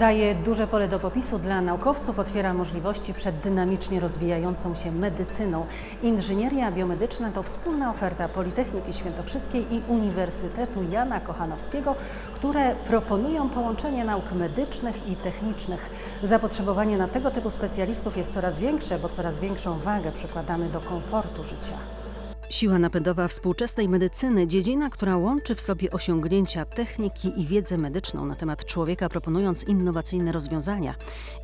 Daje duże pole do popisu dla naukowców, otwiera możliwości przed dynamicznie rozwijającą się medycyną. Inżynieria biomedyczna to wspólna oferta Politechniki Świętokrzyskiej i Uniwersytetu Jana Kochanowskiego, które proponują połączenie nauk medycznych i technicznych. Zapotrzebowanie na tego typu specjalistów jest coraz większe, bo coraz większą wagę przykładamy do komfortu życia. Siła napędowa współczesnej medycyny, dziedzina, która łączy w sobie osiągnięcia techniki i wiedzę medyczną na temat człowieka, proponując innowacyjne rozwiązania.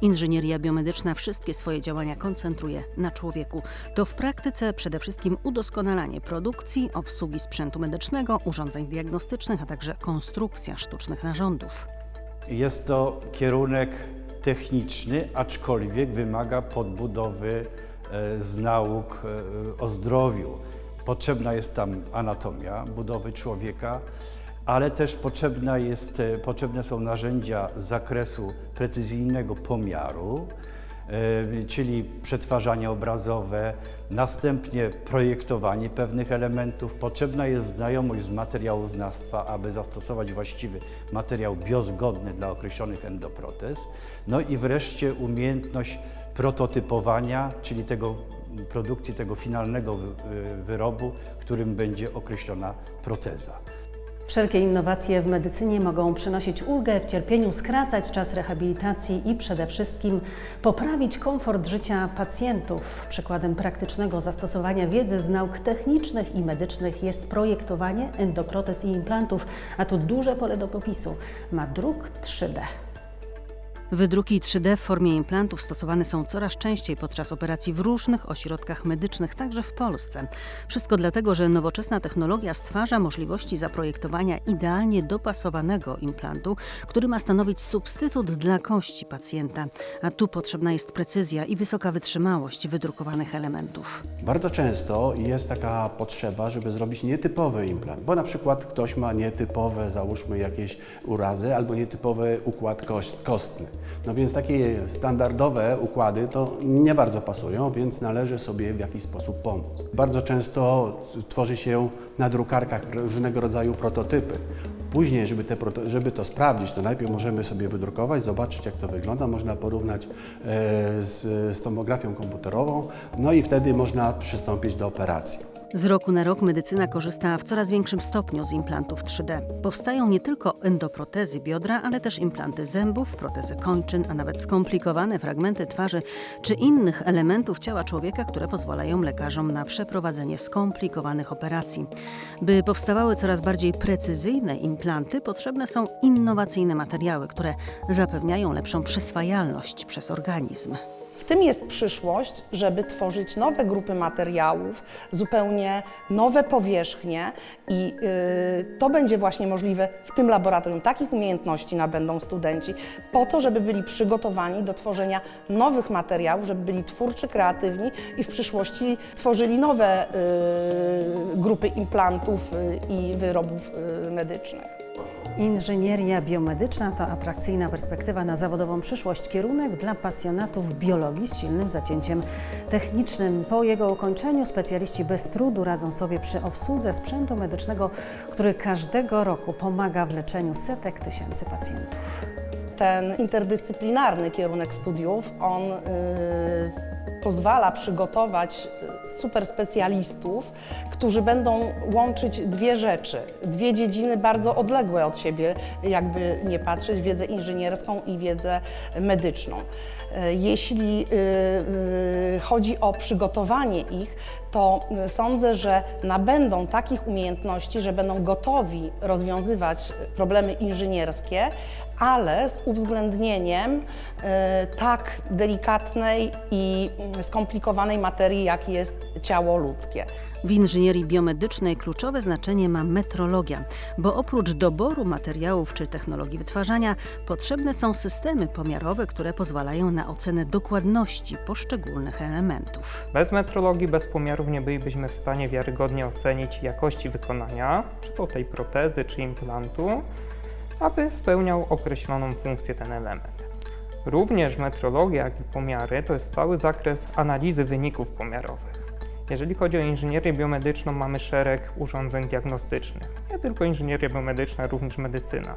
Inżynieria biomedyczna wszystkie swoje działania koncentruje na człowieku. To w praktyce przede wszystkim udoskonalanie produkcji, obsługi sprzętu medycznego, urządzeń diagnostycznych, a także konstrukcja sztucznych narządów. Jest to kierunek techniczny, aczkolwiek wymaga podbudowy e, z nauk e, o zdrowiu. Potrzebna jest tam anatomia budowy człowieka, ale też potrzebna jest, e, potrzebne są narzędzia z zakresu precyzyjnego pomiaru, e, czyli przetwarzanie obrazowe, następnie projektowanie pewnych elementów. Potrzebna jest znajomość z materiałoznawstwa, aby zastosować właściwy materiał biozgodny dla określonych endoprotez. No i wreszcie umiejętność prototypowania, czyli tego produkcji tego finalnego wy- wyrobu, którym będzie określona proteza. Wszelkie innowacje w medycynie mogą przynosić ulgę w cierpieniu, skracać czas rehabilitacji i przede wszystkim poprawić komfort życia pacjentów. Przykładem praktycznego zastosowania wiedzy z nauk technicznych i medycznych jest projektowanie endoprotez i implantów, a tu duże pole do popisu ma druk 3D. Wydruki 3D w formie implantów stosowane są coraz częściej podczas operacji w różnych ośrodkach medycznych, także w Polsce. Wszystko dlatego, że nowoczesna technologia stwarza możliwości zaprojektowania idealnie dopasowanego implantu, który ma stanowić substytut dla kości pacjenta. A tu potrzebna jest precyzja i wysoka wytrzymałość wydrukowanych elementów. Bardzo często jest taka potrzeba, żeby zrobić nietypowy implant, bo na przykład ktoś ma nietypowe, załóżmy jakieś urazy albo nietypowy układ kostny. No więc takie standardowe układy to nie bardzo pasują, więc należy sobie w jakiś sposób pomóc. Bardzo często tworzy się na drukarkach różnego rodzaju prototypy. Później, żeby, te, żeby to sprawdzić, to najpierw możemy sobie wydrukować, zobaczyć jak to wygląda, można porównać e, z, z tomografią komputerową, no i wtedy można przystąpić do operacji. Z roku na rok medycyna korzysta w coraz większym stopniu z implantów 3D. Powstają nie tylko endoprotezy biodra, ale też implanty zębów, protezy kończyn, a nawet skomplikowane fragmenty twarzy czy innych elementów ciała człowieka, które pozwalają lekarzom na przeprowadzenie skomplikowanych operacji. By powstawały coraz bardziej precyzyjne implanty, potrzebne są innowacyjne materiały, które zapewniają lepszą przyswajalność przez organizm. Tym jest przyszłość, żeby tworzyć nowe grupy materiałów, zupełnie nowe powierzchnie i y, to będzie właśnie możliwe w tym laboratorium. Takich umiejętności nabędą studenci po to, żeby byli przygotowani do tworzenia nowych materiałów, żeby byli twórczy, kreatywni i w przyszłości tworzyli nowe y, grupy implantów y, i wyrobów y, medycznych. Inżynieria biomedyczna to atrakcyjna perspektywa na zawodową przyszłość, kierunek dla pasjonatów biologii z silnym zacięciem technicznym. Po jego ukończeniu specjaliści bez trudu radzą sobie przy obsłudze sprzętu medycznego, który każdego roku pomaga w leczeniu setek tysięcy pacjentów. ten interdyscyplinarny kierunek studiów, on y, pozwala przygotować y, super specjalistów, którzy będą łączyć dwie rzeczy, dwie dziedziny bardzo odległe od siebie, jakby nie patrzeć, wiedzę inżynierską i wiedzę medyczną. Y, Jeśli y, chodzi o przygotowanie ich, to sądzę, że nabędą takich umiejętności, że będą gotowi rozwiązywać problemy inżynierskie, ale z uwzględnieniem e, tak delikatnej i mm, skomplikowanej materii, jak jest ciało ludzkie. W inżynierii biomedycznej kluczowe znaczenie ma metrologia, bo oprócz doboru materiałów czy technologii wytwarzania, potrzebne są systemy pomiarowe, które pozwalają na ocenę dokładności poszczególnych elementów. Bez metrologii, bez pomiarów nie bylibyśmy w stanie wiarygodnie ocenić jakości wykonania, czy to tej protezy, czy implantu, aby spełniał określoną funkcję ten element. Również metrologia, jak i pomiary to jest cały zakres analizy wyników pomiarowych. Jeżeli chodzi o inżynierię biomedyczną, mamy szereg urządzeń diagnostycznych. Nie tylko inżynieria biomedyczna, również medycyna.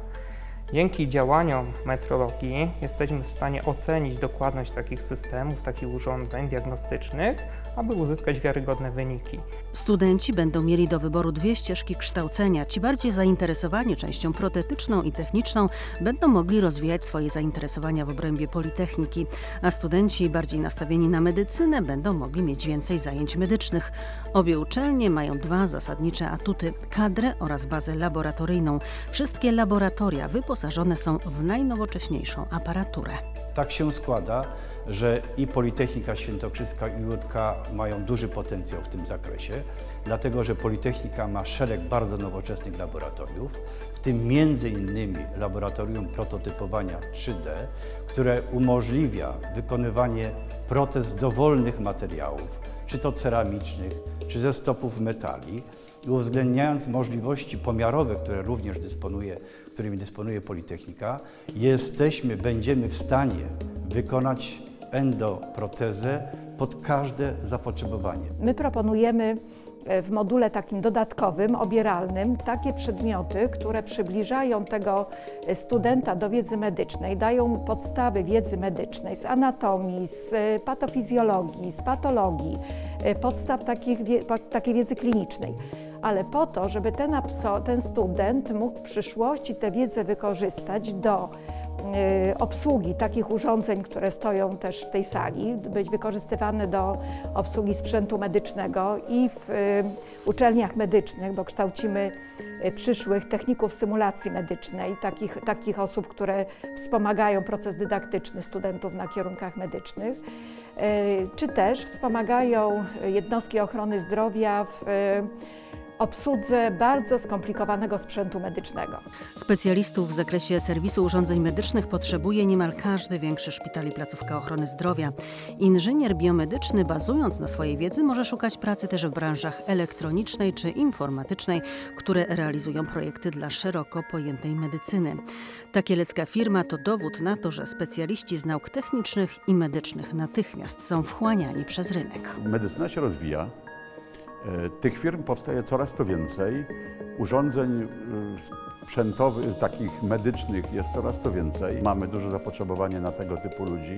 Dzięki działaniom metrologii jesteśmy w stanie ocenić dokładność takich systemów, takich urządzeń diagnostycznych, aby uzyskać wiarygodne wyniki. Studenci będą mieli do wyboru dwie ścieżki kształcenia. Ci bardziej zainteresowani częścią protetyczną i techniczną będą mogli rozwijać swoje zainteresowania w obrębie Politechniki, a studenci bardziej nastawieni na medycynę będą mogli mieć więcej zajęć medycznych. Obie uczelnie mają dwa zasadnicze atuty: kadrę oraz bazę laboratoryjną. Wszystkie laboratoria wyposażone są w najnowocześniejszą aparaturę. Tak się składa, że i Politechnika Świętokrzyska i UJK mają duży potencjał w tym zakresie, dlatego że Politechnika ma szereg bardzo nowoczesnych laboratoriów, w tym między innymi laboratorium prototypowania 3D, które umożliwia wykonywanie protez dowolnych materiałów, czy to ceramicznych, czy ze stopów metali, i uwzględniając możliwości pomiarowe, które również dysponuje, którymi dysponuje Politechnika, jesteśmy, będziemy w stanie wykonać endoprotezę pod każde zapotrzebowanie. My proponujemy w module takim dodatkowym, obieralnym, takie przedmioty, które przybliżają tego e, studenta do wiedzy medycznej, dają mu podstawy wiedzy medycznej z anatomii, z e, patofizjologii, z patologii, e, podstaw takich, takiej wiedzy klinicznej. Ale po to, żeby ten, ten student mógł w przyszłości tę wiedzę wykorzystać do obsługi takich urządzeń, które stoją też w tej sali, być wykorzystywane do obsługi sprzętu medycznego i w y, uczelniach medycznych, bo kształcimy y, przyszłych techników symulacji medycznej, takich, takich osób, które wspomagają proces dydaktyczny studentów na kierunkach medycznych, y, czy też wspomagają jednostki ochrony zdrowia w y, obsłudze bardzo skomplikowanego sprzętu medycznego. Specjalistów w zakresie serwisu urządzeń medycznych potrzebuje niemal każdy większy szpital i placówka ochrony zdrowia. Inżynier biomedyczny, bazując na swojej wiedzy, może szukać pracy też w branżach elektronicznej czy informatycznej, które realizują projekty dla szeroko pojętej medycyny. Ta kielecka firma to dowód na to, że specjaliści z nauk technicznych i medycznych natychmiast są wchłaniani przez rynek. Medycyna się rozwija. E, Tych firm powstaje coraz to więcej. Urządzeń e, sprzętowych, takich medycznych jest coraz to więcej. Mamy duże zapotrzebowanie na tego typu ludzi,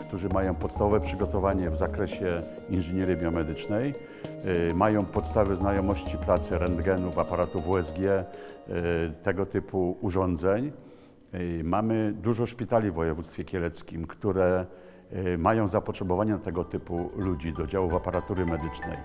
którzy mają podstawowe przygotowanie w zakresie inżynierii biomedycznej, e, mają podstawy znajomości pracy rentgenów, aparatów USG, tego typu urządzeń. Mamy dużo szpitali w województwie kieleckim, które mają zapotrzebowanie na tego typu ludzi do działów aparatury medycznej.